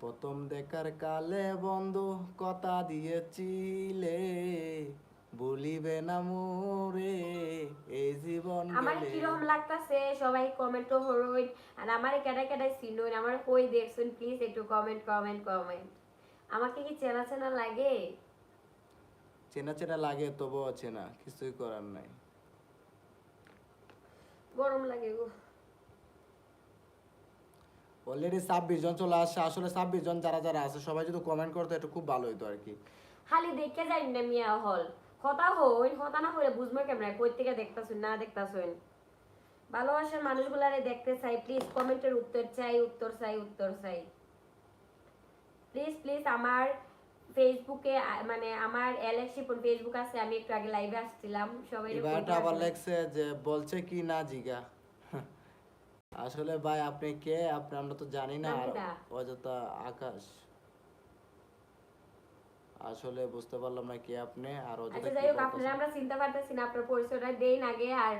প্রথম দেখার কালে বন্ধু কথা দিয়েছিলে। বলিবে না মোরে এই জীবন আমার গেলে। কীরকম লাগতাছে? সবাই কমেন্টও হরইন আর আমার কেডা কেডাই চিনুন আমার কই দেখছুন? প্লিজ একটু কমেন্ট কমেন্ট কমেন্ট আমাকে কি চেনা চেনা লাগে? চেনা চেনা লাগে তবুও চেনা কিছুই করার নাই। গরম লাগে গো। অলরেডি ছাব্বিশ জন চলে আসছে। আসলে ছাব্বিশ জন যারা যারা আছে সবাই যদি কমেন্ট করতো একটু খুব ভালো হতো আর কি খালি দেখে যাই না মিয়া হল। কথা হইন কথা না হইলে বুঝব কেমন? কই থেকে দেখতাছুন না দেখতাছুন? ভালোবাসার মানুষগুলারে দেখতে চাই প্লিজ কমেন্টের উত্তর চাই উত্তর চাই উত্তর চাই। প্লিজ প্লিজ আমার ফেসবুকে মানে আমার এলেক্সিপন ফেসবুক আছে আমি একটু আগে লাইভে আসছিলাম। সবাই আবার লেখছে যে বলছে কি না জিগা? আসলে ভাই আপনি কে? আপনি আমরা তো জানি না। আর অযথা আকাশ। আসলে বুঝতে পারলাম না কে আপনি আর অযথা আচ্ছা যাই হোক। আপনারা আমরা চিন্তা পারতেছি না আপনার পরিচয়টা দেন আগে আর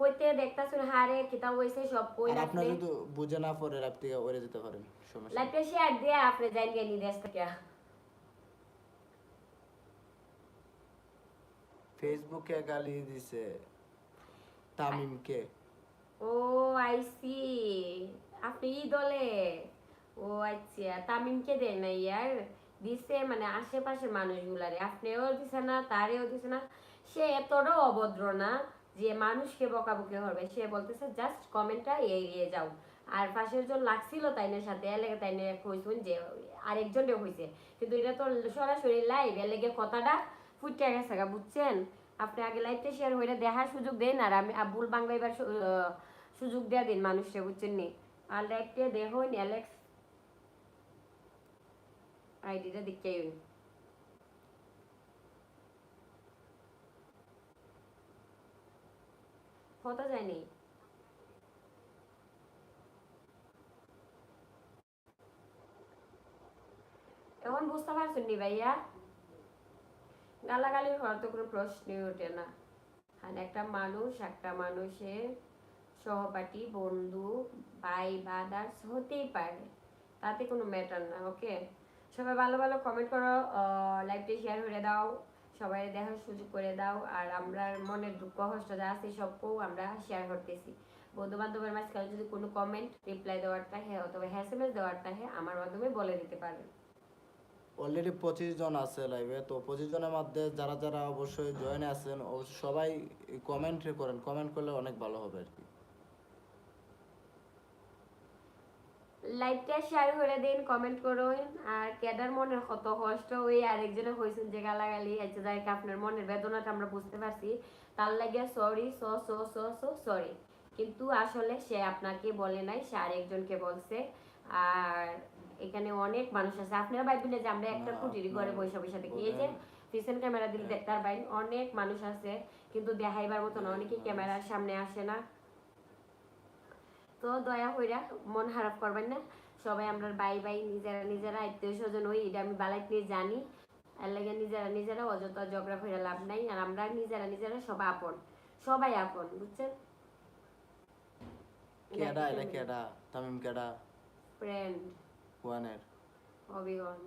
কইতে দেখতাছুন হারে কিতাব হইছে সব কই আর রাখলে। যদি বুঝে না পড়ে রাত থেকে ওরে যেতে পারেন সমস্যা। লাইভটা শেয়ার দিয়ে আপনি জান গেলি দেশ থেকে। ফেসবুকে গালি দিছে তামিমকে ও আইসি আপনি ই দলে ও আচ্ছা তামিমকে দেন না ইয়ার? দিছে মানে আশেপাশের মানুষগুলারে। আপনিও দিছে না, তারেও দিছে না। সে এতটাও অভদ্র না যে মানুষকে বকাবকি হবে সে বলতেছে, জাস্ট কমেন্টটা এড়িয়ে যাও। আর পাশের জন লাগছিল তাইনের সাথে এলেগে তাইনে কইছুন যে আরেকজনের হইছে কিন্তু এটা তো সরাসরি লাইভ এলেগে কথাটা ফুটে গেছে বুঝছেন? আপনি আগে লাইভটা শেয়ার হইলে দেখার সুযোগ দেন আর আমি আব্বুল বাংলা এবার সুযোগ দেয়া দিন মানুষকে বুঝছেন নি? আর লাইভটা দেখুন অ্যালেক্স আইডিটা দেখতে হতা যায়নি এখন বুঝতে পারছেন নি ভাইয়া? গালাগালি হওয়ার তো কোনো প্রশ্নই ওঠে না। আর একটা মানুষ, একটা মানুষের সহপাঠী, বন্ধু, ভাই বা বাদার্স হতেই পারে। তাতে কোনো ম্যাটার না ওকে সবাই ভালো ভালো কমেন্ট করো লাইভটি শেয়ার করে দাও, সবাই দেখার সুযোগ করে দাও, আর আমরা মনের দুঃখ, কষ্ট যা আছে সবকেও আমরা শেয়ার করতেছি। বন্ধু বান্ধবের মাঝখানে যদি কোনো কমেন্ট রিপ্লাই দেওয়ার থাকে অথবা এস এম এস দেওয়ার থাকে আমার মাধ্যমে বলে দিতে পারেন অলরেডি পঁচিশ জন আছে লাইভে তো পঁচিশ জনের মধ্যে যারা যারা অবশ্যই জয়েন আছেন অবশ্যই সবাই কমেন্ট করেন কমেন্ট করলে অনেক ভালো হবে আর কি। লাইভটা শেয়ার করে দিন কমেন্ট করুন। আর কেদার মনের কত কষ্ট ওই আরেকজনে হয়েছেন যে গালাগালি আচ্ছা যাই আপনার মনের বেদনাটা আমরা বুঝতে পারছি। তার লাগে sorry so so so so sorry কিন্তু আসলে সে আপনাকে বলে নাই সে আরেকজনকে বলছে। আর এখানে অনেক মানুষ আছে। আপনারা ভাববেন না যে আমরা একটা কুটির ঘরে বসে বসে থাকি এই যে পিছন ক্যামেরা দিলে তার বাইরে অনেক মানুষ আছে। কিন্তু দেখাইবার মতো না অনেকেই ক্যামেরার সামনে আসে না। তো দয়া হইরা মন খারাপ করবেন না। সবাই আমরা বাই বাই নিজেরা নিজেরা আত্মীয় স্বজন হই এটা আমি বালাইট নিয়ে জানি। এর লাগে নিজেরা নিজেরা অযথা ঝগড়া করে লাভ নাই আর আমরা নিজেরা নিজেরা সবাই আপন সবাই আপন বুঝছেন? কেডা এটা কেডা? তামিম কেডা? ফ্রেন্ড ওয়ানের। হবিগঞ্জ।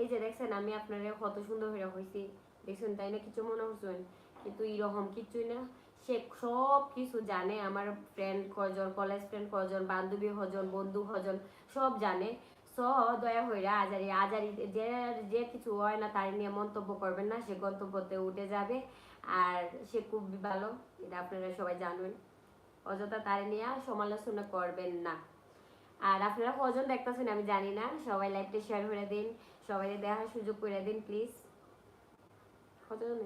এই যে দেখছেন আমি আপনারা কত সুন্দর হয়ে হয়েছি দেখছেন তাই না? কিছু মনে করছেন কিন্তু এরকম কিছুই না। সে সব কিছু জানে, আমার ফ্রেন্ড কজন কলেজ ফ্রেন্ড কজন বান্ধবী হজন বন্ধু হজন সব জানে। স, দয়া হইরা আজারি আজারি যে যে কিছু হয় না তার নিয়ে মন্তব্য করবেন না, সে গন্তব্যতে উঠে যাবে। আর সে খুব ভালো, এটা আপনারা সবাই জানেন। অযথা তার নিয়ে সমালোচনা করবেন না। আর আপনারা কজন দেখতেছেন আমি জানি না, সবাই লাইভটা শেয়ার করে দিন সবাই দেখার সুযোগ করে দিন প্লিজ কতজন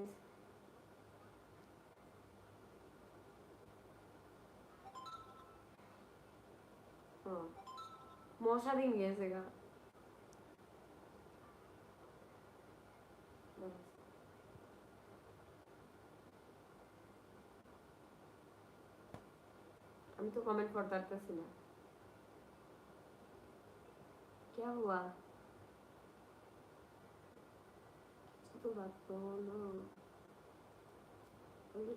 মশা দিন গেছে গা আমি তো কমেন্ট করতে পারতেছি না क्या हुआ कुछ तो बात करो ना अरे